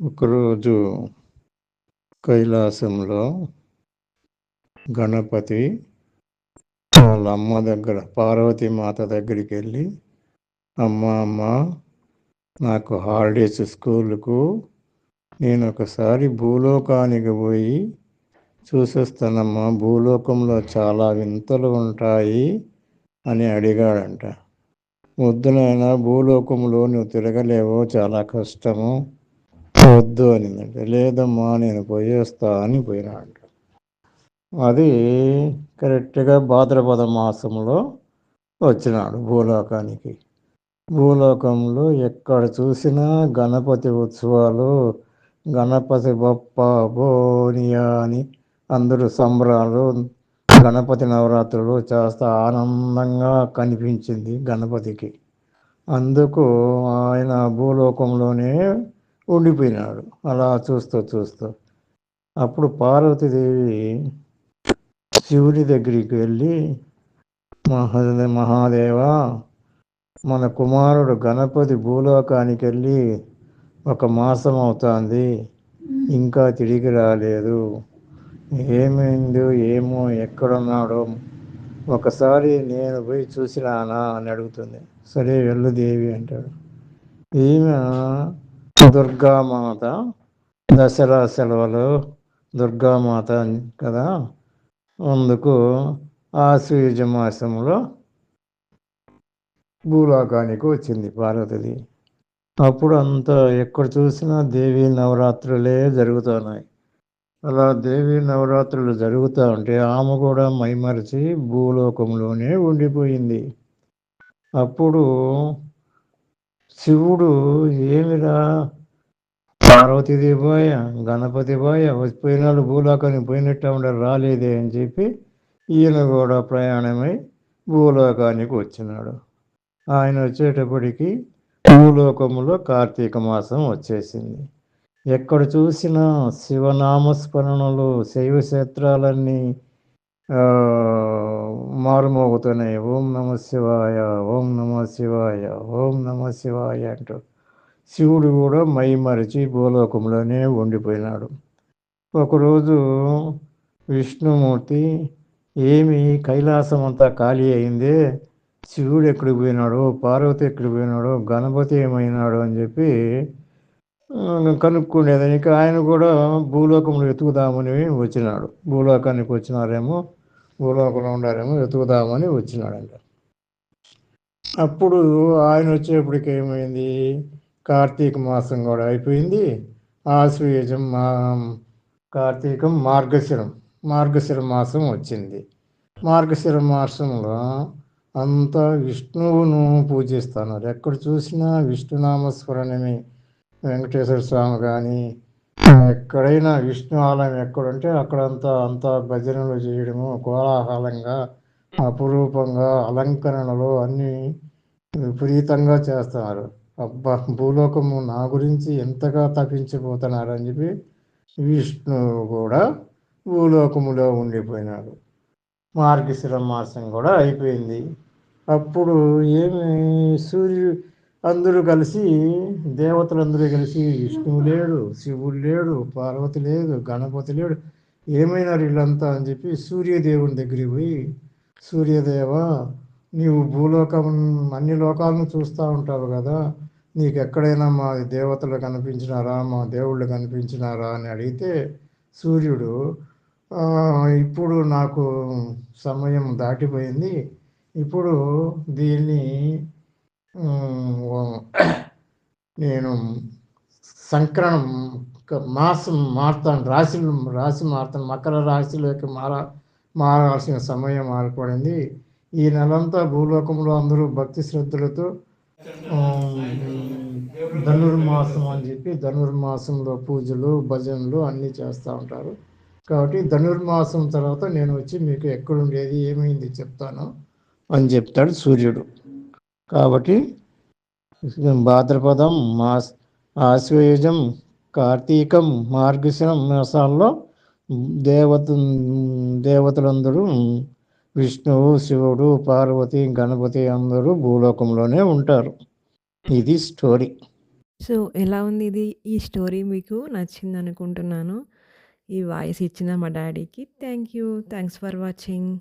ఒకరోజు కైలాసంలో గణపతి వాళ్ళ అమ్మ దగ్గర పార్వతీ మాత దగ్గరికి వెళ్ళి అమ్మ అమ్మ నాకు హాలిడేస్ స్కూలుకు నేను ఒకసారి భూలోకానికి పోయి చూసేస్తానమ్మా భూలోకంలో చాలా వింతలు ఉంటాయి అని అడిగాడంట. వద్దునైనా భూలోకంలో నువ్వు తిరగలేవో చాలా కష్టము. వద్దు అనిందంట. లేదమ్మా నేను పోయేస్తా అని పోయినాడు అది కరెక్ట్గా భాద్రపద మాసంలో వచ్చినాడు భూలోకానికి. భూలోకంలో ఎక్కడ చూసినా గణపతి ఉత్సవాలు గణపతి బొప్ప బోనియా అని అందరూ సంబరాలు గణపతి నవరాత్రులు చేస్తా ఆనందంగా కనిపించింది గణపతికి. అందుకు ఆయన భూలోకంలోనే ఉండిపోయినాడు. అలా చూస్తూ చూస్తూ. అప్పుడు పార్వతీదేవి శివుని దగ్గరికి వెళ్ళి మహా మహాదేవ మన కుమారుడు గణపతి భూలోకానికి వెళ్ళి ఒక మాసం అవుతుంది. ఇంకా తిరిగి రాలేదు. ఏమైందో ఏమో ఎక్కడున్నాడో ఒకసారి నేను పోయి చూసిరానా అని అడుగుతుంది. సరే వెళ్ళు దేవి అంటాడు. ఈమె దుర్గామాత దసరా సెలవులు దుర్గామాత కదా? అందుకు ఆశ్వయుజ మాసంలో భూలోకానికి వచ్చింది పార్వతిది అప్పుడు అంతా ఎక్కడ చూసినా దేవి నవరాత్రులే జరుగుతున్నాయి. అలా దేవి నవరాత్రులు జరుగుతూ ఉంటే ఆమె కూడా మైమరిచి భూలోకంలోనే ఉండిపోయింది. అప్పుడు శివుడు ఏమిరా? పార్వతీదేవి పోయ గణపతి పోయ వచ్చిపోయినాడు భూలోకానికి పోయినట్టు రాలేదే అని చెప్పి ఈయన కూడా ప్రయాణమై భూలోకానికి వచ్చినాడు. ఆయన వచ్చేటప్పటికి భూలోకంలో కార్తీక మాసం వచ్చేసింది. ఎక్కడ చూసినా శివనామస్మరణలు శైవ క్షేత్రాలన్నీ మారుమోగుతున్నాయి ఓం నమ శివాయ ఓం నమ శివాయ ఓం నమ శివాయ అంటూ శివుడు కూడా మై మరిచి భూలోకంలోనే ఉండిపోయినాడు. ఒకరోజు విష్ణుమూర్తి ఏమి కైలాసం అంతా ఖాళీ అయిందే? శివుడు ఎక్కడికి పోయినాడో? పార్వతి ఎక్కడికి పోయినాడో? గణపతి ఏమైనాడో? అని చెప్పి కనుక్కునేదానికి ఆయన కూడా భూలోకంలో వెతుకుదామని వచ్చినాడు. భూలోకానికి వచ్చినారేమో భూలోకంలో ఉండారేమో వెతుకుదామని వచ్చినాడంట. అప్పుడు ఆయన వచ్చేప్పటికి ఏమైంది? కార్తీక మాసం కూడా అయిపోయింది. ఆశ్వయుజం మా కార్తీకం మార్గశిరం మార్గశిర మాసం వచ్చింది. మార్గశిర మాసంలో అంతా విష్ణువును పూజిస్తున్నారు ఎక్కడ చూసినా విష్ణునామస్మరణమే వెంకటేశ్వర స్వామి కానీ ఎక్కడైనా విష్ణు ఆలయం ఎక్కడుంటే అక్కడంతా అంతా భజనలు చేయడము కోలాహలంగా అపురూపంగా అలంకరణలు అన్నీ విపరీతంగా చేస్తున్నారు. అబ్బా భూలోకము నా గురించి ఎంతగా తప్పించిపోతున్నారని చెప్పి విష్ణువు కూడా భూలోకములో ఉండిపోయినాడు. మార్గశిర మాసం కూడా అయిపోయింది. అప్పుడు ఏమి సూర్య అందరూ కలిసి దేవతలందరూ కలిసి విష్ణువు లేడు శివుడు లేడు పార్వతి లేదు గణపతి లేడు ఏమైనా వీళ్ళంతా అని చెప్పి సూర్యదేవుని దగ్గరికి పోయి సూర్యదేవ నీవు భూలోకం అన్ని లోకాలను చూస్తూ ఉంటావు కదా నీకు ఎక్కడైనా మా దేవతలు కనిపించినారా మా దేవుళ్ళు కనిపించినారా అని అడిగితే సూర్యుడు ఇప్పుడు నాకు సమయం దాటిపోయింది ఇప్పుడు దీన్ని నేను సంక్రమణం మాసం మారుతాను రాశులు రాశి మారుతాను మకర రాశిలోకి మార మారాల్సిన సమయం మారిపడింది ఈ నెలంతా భూలోకంలో అందరూ భక్తి శ్రద్ధలతో ధనుర్మాసం అని చెప్పి ధనుర్మాసంలో పూజలు భజనలు అన్నీ చేస్తూ ఉంటారు. కాబట్టి ధనుర్మాసం తర్వాత నేను వచ్చి మీకు ఎక్కడుండేది ఏమైంది చెప్తాను అని చెప్తాడు సూర్యుడు. కాబట్టి భాద్రపదం మాస్ ఆశ్వేజం కార్తీకం మార్గశిరం మాసాల్లో దేవత దేవతలందరూ విష్ణువు శివుడు పార్వతి గణపతి అందరూ భూలోకంలోనే ఉంటారు ఇది స్టోరీ సో, ఎలా ఉంది ఇది? ఈ స్టోరీ మీకు నచ్చింది అనుకుంటున్నాను ఈ వాయిస్ ఇచ్చిన మా డాడీకి thank you. Thanks for watching.